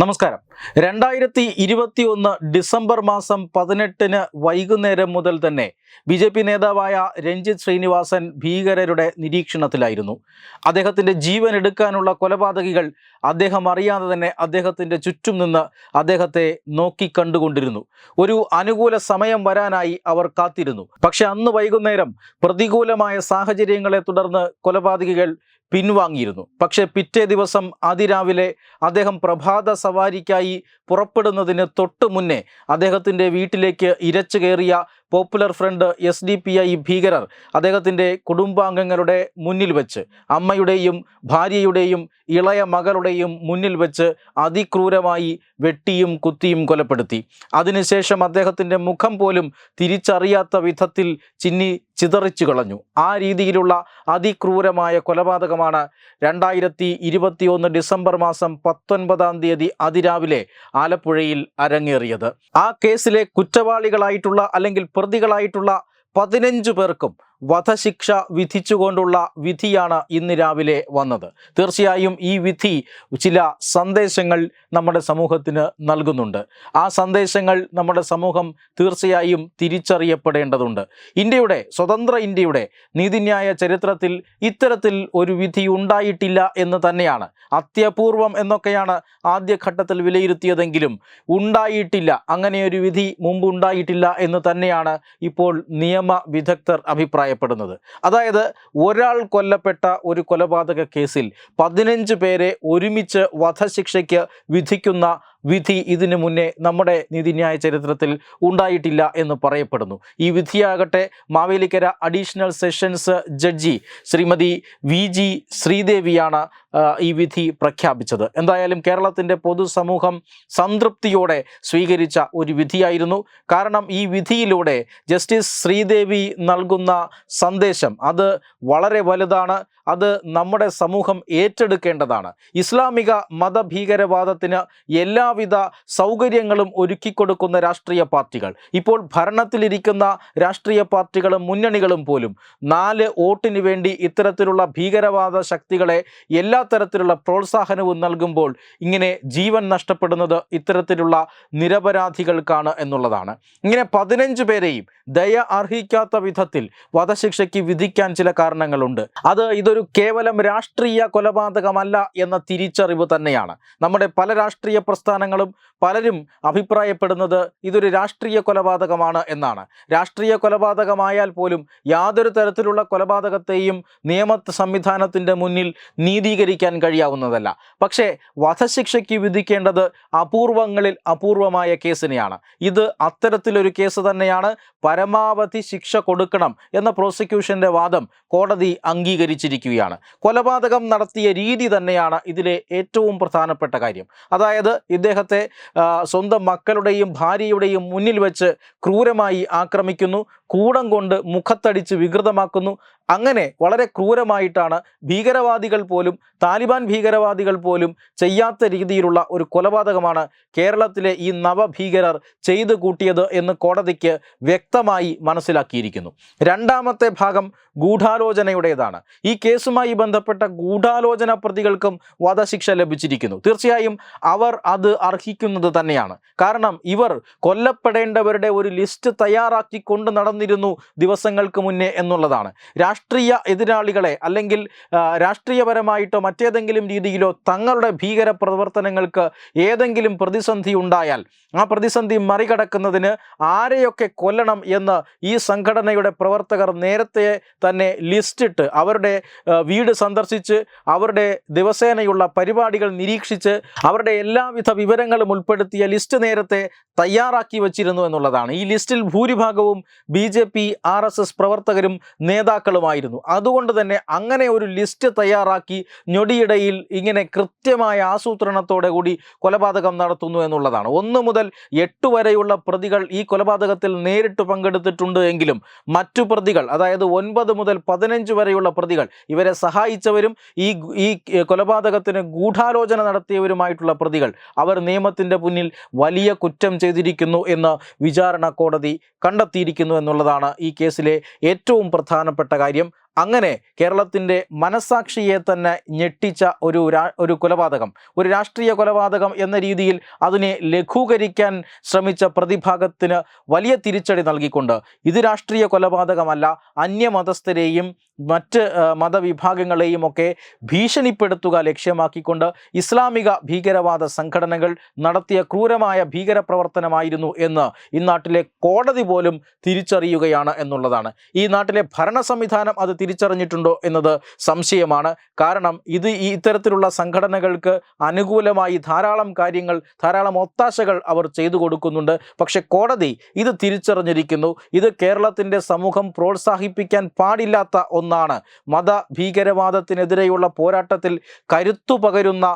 നമസ്കാരം. രണ്ടായിരത്തി ഇരുപത്തി ഒന്ന് ഡിസംബർ മാസം പതിനെട്ടിന് വൈകുന്നേരം മുതൽ തന്നെ ബി ജെ പി നേതാവായ രഞ്ജിത് ശ്രീനിവാസൻ ഭീകരരുടെ നിരീക്ഷണത്തിലായിരുന്നു. അദ്ദേഹത്തിന്റെ ജീവൻ എടുക്കാനുള്ള കൊലപാതകികൾ അദ്ദേഹം അറിയാതെ തന്നെ അദ്ദേഹത്തിന്റെ ചുറ്റും നിന്ന് അദ്ദേഹത്തെ നോക്കിക്കണ്ടുകൊണ്ടിരുന്നു ഒരു അനുകൂല സമയം വരാനായി അവർ കാത്തിരുന്നു. പക്ഷെ അന്ന് വൈകുന്നേരം പ്രതികൂലമായ സാഹചര്യങ്ങളെ തുടർന്ന് കൊലപാതകികൾ പിൻവാങ്ങിയിരുന്നു. പക്ഷേ പിറ്റേ ദിവസം അതിരാവിലെ അദ്ദേഹം പ്രഭാത സവാരിക്കായി പുറപ്പെടുന്നതിന് തൊട്ട് മുന്നേ അദ്ദേഹത്തിന്റെ വീട്ടിലേക്ക് ഇരച്ചു കയറിയ popular front S D P I ഭീകരർ അദ്ദേഹത്തിന്റെ കുടുംബാംഗങ്ങളുടെ മുന്നിൽ വെച്ച് അമ്മയുടെയും ഭാര്യയുടെയും ഇളയ മകളുടെയും മുന്നിൽ വെച്ച് അതിക്രൂരമായി വെട്ടിയും കുത്തിയും കൊലപ്പെടുത്തി. അതിനുശേഷം അദ്ദേഹത്തിന്റെ മുഖം പോലും തിരിച്ചറിയാത്ത വിധത്തിൽ ചിന്നി ചിതറിച്ചു കളഞ്ഞു. ആ രീതിയിലുള്ള അതിക്രൂരമായ കൊലപാതകമാണ് രണ്ടായിരത്തി ഇരുപത്തിയൊന്ന് ഡിസംബർ മാസം പത്തൊൻപതാം തീയതി അതിരാവിലെ ആലപ്പുഴയിൽ അരങ്ങേറിയത്. ആ കേസിലെ കുറ്റവാളികളായിട്ടുള്ള അല്ലെങ്കിൽ പ്രതികളായിട്ടുള്ള പതിനഞ്ചു പേർക്കും വധശിക്ഷ വിധിച്ചുകൊണ്ടുള്ള വിധിയാണ് ഇന്ന് രാവിലെ വന്നത്. തീർച്ചയായും ഈ വിധി ചില സന്ദേശങ്ങൾ നമ്മുടെ സമൂഹത്തിന് നൽകുന്നുണ്ട്. ആ സന്ദേശങ്ങൾ നമ്മുടെ സമൂഹം തീർച്ചയായും തിരിച്ചറിയപ്പെടേണ്ടതുണ്ട്. ഇന്ത്യയുടെ സ്വതന്ത്ര ഇന്ത്യയുടെ നീതിന്യായ ചരിത്രത്തിൽ ഇത്തരത്തിൽ ഒരു വിധി ഉണ്ടായിട്ടില്ല എന്ന് തന്നെയാണ്. അത്യപൂർവം എന്നൊക്കെയാണ് ആദ്യഘട്ടത്തിൽ വിലയിരുത്തിയതെങ്കിലും ഉണ്ടായിട്ടില്ല. അങ്ങനെയൊരു വിധി മുമ്പ് ഉണ്ടായിട്ടില്ല എന്ന് തന്നെയാണ് ഇപ്പോൾ നിയമ വിദഗ്ധർ അഭിപ്രായപ്പെടുന്നത് അതായത് ഒരാൾ കൊല്ലപ്പെട്ട ഒരു കൊലപാതക കേസിൽ പതിനഞ്ച് പേരെ ഒരുമിച്ച് വധശിക്ഷയ്ക്ക് വിധിക്കുന്ന വിധി ഇതിനു മുന്നേ നമ്മുടെ നീതിന്യായ ചരിത്രത്തിൽ ഉണ്ടായിട്ടില്ല എന്ന് പറയപ്പെടുന്നു. ഈ വിധിയാകട്ടെ Mavelikkara additional sessions judge Shrimati V G ശ്രീദേവിയാണ് ഈ വിധി പ്രഖ്യാപിച്ചത്. എന്തായാലും കേരളത്തിന്റെ പൊതുസമൂഹം സംതൃപ്തിയോടെ സ്വീകരിച്ച ഒരു വിധിയായിരുന്നു. കാരണം ഈ വിധിയിലൂടെ ജസ്റ്റിസ് ശ്രീദേവി നൽകുന്ന സന്ദേശം അത് വളരെ വലുതാണ്. അത് നമ്മുടെ സമൂഹം ഏറ്റെടുക്കേണ്ടതാണ്. ഇസ്ലാമിക മതഭീകരവാദത്തിന് എല്ലാവിധ സൗകര്യങ്ങളും ഒരുക്കിക്കൊടുക്കുന്ന രാഷ്ട്രീയ പാർട്ടികൾ. ഇപ്പോൾ ഭരണത്തിലിരിക്കുന്ന രാഷ്ട്രീയ പാർട്ടികളും മുന്നണികളും പോലും നാല് വോട്ടിന് വേണ്ടി ഇത്തരത്തിലുള്ള ഭീകരവാദ ശക്തികളെ എല്ലാ തരത്തിലുള്ള പ്രോത്സാഹനവും നൽകുമ്പോൾ ഇങ്ങനെ ജീവൻ നഷ്ടപ്പെടുന്നത് ഇത്തരത്തിലുള്ള നിരപരാധികൾക്കാണ് എന്നുള്ളതാണ്. ഇങ്ങനെ പതിനഞ്ച് പേരെയും ദയ അർഹിക്കാത്ത വിധത്തിൽ വധശിക്ഷയ്ക്ക് വിധിക്കാൻ ചില കാരണങ്ങളുണ്ട്. അത് ഇതൊരു കേവലം രാഷ്ട്രീയ കൊലപാതകമല്ല എന്ന തിരിച്ചറിവ് തന്നെയാണ്. നമ്മുടെ പല രാഷ്ട്രീയ പ്രസ്ഥാനങ്ങളും പലരും അഭിപ്രായപ്പെടുന്നത് ഇതൊരു രാഷ്ട്രീയ കൊലപാതകമാണ് എന്നാണ്. രാഷ്ട്രീയ കൊലപാതകമായാൽ പോലും യാതൊരു തരത്തിലുള്ള കൊലപാതകത്തെയും നിയമ സംവിധാനത്തിന്റെ മുന്നിൽ നീതീകരിക്കാൻ കഴിയാവുന്നതല്ല. പക്ഷേ വധശിക്ഷയ്ക്ക് വിധിക്കേണ്ടത് അപൂർവങ്ങളിൽ അപൂർവമായ കേസിനെയാണ്. ഇത് അത്തരത്തിലൊരു കേസ് തന്നെയാണ്. പരമാവധി ശിക്ഷ കൊടുക്കണം എന്ന പ്രോസിക്യൂഷന്റെ വാദം കോടതി അംഗീകരിച്ചിരിക്കുകയാണ്. കൊലപാതകം നടത്തിയ രീതി തന്നെയാണ് ഇതിലെ ഏറ്റവും പ്രധാനപ്പെട്ട കാര്യം. അതായത് ഇദ്ദേഹത്തെ ആ, സ്വന്തം മക്കളുടെയും ഭാര്യയുടെയും മുന്നിൽ വെച്ച് ക്രൂരമായി ആക്രമിക്കുന്നു. കൂടം കൊണ്ട് മുഖത്തടിച്ച് വികൃതമാക്കുന്നു. അങ്ങനെ വളരെ ക്രൂരമായിട്ടാണ് ഭീകരവാദികൾ പോലും താലിബാൻ ഭീകരവാദികൾ പോലും ചെയ്യാത്ത രീതിയിലുള്ള ഒരു കൊലപാതകമാണ് കേരളത്തിലെ ഈ നവഭീകരർ ചെയ്തു കൂട്ടിയത് എന്ന് കോടതിക്ക് വ്യക്തമായി മനസ്സിലാക്കിയിരിക്കുന്നു. രണ്ടാമത്തെ ഭാഗം ഗൂഢാലോചനയുടേതാണ്. ഈ കേസുമായി ബന്ധപ്പെട്ട ഗൂഢാലോചന പ്രതികൾക്കും വധശിക്ഷ ലഭിച്ചിരിക്കുന്നു. തീർച്ചയായും അവർ അത് അർഹിക്കുന്നത് തന്നെയാണ്. കാരണം ഇവർ കൊല്ലപ്പെടേണ്ടവരുടെ ഒരു ലിസ്റ്റ് തയ്യാറാക്കി കൊണ്ട് നടന്നിരുന്നു ദിവസങ്ങൾക്ക് മുന്നേ എന്നുള്ളതാണ്. രാഷ്ട്രീയ എതിരാളികളെ അല്ലെങ്കിൽ രാഷ്ട്രീയപരമായിട്ടോ മറ്റേതെങ്കിലും രീതിയിലോ തങ്ങളുടെ ഭീകര പ്രവർത്തനങ്ങൾക്ക് ഏതെങ്കിലും പ്രതിസന്ധി ഉണ്ടായാൽ ആ പ്രതിസന്ധി മറികടക്കുന്നതിന് ആരെയൊക്കെ കൊല്ലണം എന്ന് ഈ സംഘടനയുടെ പ്രവർത്തകർ നേരത്തെ തന്നെ ലിസ്റ്റിട്ട് അവരുടെ വീട് സന്ദർശിച്ച് അവരുടെ ദിവസേനയുള്ള പരിപാടികൾ നിരീക്ഷിച്ച് അവരുടെ എല്ലാവിധ വിവരങ്ങളും ഉൾപ്പെടുത്തിയ ലിസ്റ്റ് നേരത്തെ തയ്യാറാക്കി വച്ചിരുന്നു എന്നുള്ളതാണ്. ഈ ലിസ്റ്റിൽ ഭൂരിഭാഗവും B J P R S S പ്രവർത്തകരും നേതാക്കളുമായിരുന്നു. അതുകൊണ്ട് തന്നെ അങ്ങനെ ഒരു ലിസ്റ്റ് തയ്യാറാക്കി ഞൊടിയിടയിൽ ഇങ്ങനെ കൃത്യമായ ആസൂത്രണത്തോടെ കൂടി കൊലപാതകം നടത്തുന്നു എന്നുള്ളതാണ്. ഒന്ന് മുതൽ എട്ട് വരെയുള്ള പ്രതികൾ ഈ കൊലപാതകത്തിൽ നേരിട്ട് പങ്കെടുത്തിട്ടുണ്ട് എങ്കിലും മറ്റു പ്രതികൾ അതായത് ഒൻപത് മുതൽ പതിനഞ്ച് വരെയുള്ള പ്രതികൾ ഇവരെ സഹായിച്ചവരും ഈ ഈ കൊലപാതകത്തിന് ഗൂഢാലോചന നടത്തിയവരുമായിട്ടുള്ള പ്രതികൾ അവർ നിയമത്തിന്റെ മുന്നിൽ വലിയ കുറ്റം ചെയ്തിരിക്കുന്നു എന്ന് വിചാരണ കോടതി കണ്ടെത്തിയിരിക്കുന്നു എന്നുള്ളതാണ് ഈ കേസിലെ ഏറ്റവും പ്രധാനപ്പെട്ട കാര്യം. അങ്ങനെ കേരളത്തിന്റെ മനസാക്ഷിയെ തന്നെ ഞെട്ടിച്ച ഒരു ഒരു കൊലപാതകം ഒരു രാഷ്ട്രീയ കൊലപാതകം എന്ന രീതിയിൽ അതിനെ ലഘൂകരിക്കാൻ ശ്രമിച്ച പ്രതിഭാഗത്തിന് വലിയ തിരിച്ചടി നൽകിക്കൊണ്ട് ഇത് രാഷ്ട്രീയ കൊലപാതകമല്ല അന്യമതസ്ഥരെയും മറ്റ് മതവിഭാഗങ്ങളെയും ഒക്കെ ഭീഷണിപ്പെടുത്തുക ലക്ഷ്യമാക്കിക്കൊണ്ട് ഇസ്ലാമിക ഭീകരവാദ സംഘടനകൾ നടത്തിയ ക്രൂരമായ ഭീകരപ്രവർത്തനമായിരുന്നു എന്ന് ഈ നാട്ടിലെ കോടതി പോലും തിരിച്ചറിയുകയാണ് എന്നുള്ളതാണ്. ഈ നാട്ടിലെ ഭരണ സംവിധാനം അത് തിരിച്ചറിഞ്ഞിട്ടുണ്ടോ എന്നത് സംശയമാണ്. കാരണം ഇത് ഈ ഇത്തരത്തിലുള്ള സംഘടനകൾക്ക് അനുകൂലമായി ധാരാളം കാര്യങ്ങൾ ധാരാളം ഒത്താശകൾ അവർ ചെയ്തു കൊടുക്കുന്നുണ്ട്. പക്ഷെ കോടതി ഇത് തിരിച്ചറിഞ്ഞിരിക്കുന്നു. ഇത് കേരളത്തിന്റെ സമൂഹം പ്രോത്സാഹിപ്പിക്കാൻ പാടില്ലാത്ത ഒന്നാണ് മത ഭീകരവാദത്തിനെതിരെയുള്ള പോരാട്ടത്തിൽ കരുത്തു പകരുന്ന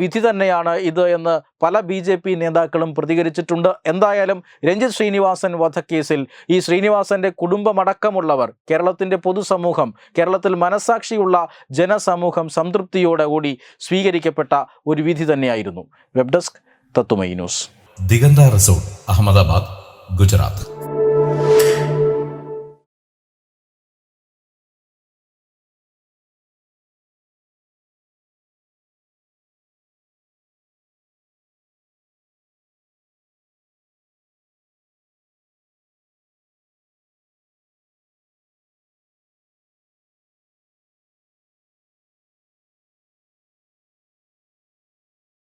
വിധി തന്നെയാണ് ഇത് എന്ന് പല ബി ജെ പി നേതാക്കളും പ്രതികരിച്ചിട്ടുണ്ട്. എന്തായാലും രഞ്ജിത് ശ്രീനിവാസൻ വധക്കേസിൽ ഈ ശ്രീനിവാസന്റെ കുടുംബമടക്കമുള്ളവർ കേരളത്തിന്റെ പൊതുസമൂഹം കേരളത്തിൽ മനസാക്ഷിയുള്ള ജനസമൂഹം സംതൃപ്തിയോടെ കൂടി സ്വീകരിക്കപ്പെട്ട ഒരു വിധി തന്നെയായിരുന്നു. വെബ് ഡെസ്ക് തത്തുമൈ ന്യൂസ്. ദിഗന്ത റിസോർട്ട് അഹമ്മദാബാദ് ഗുജറാത്ത്.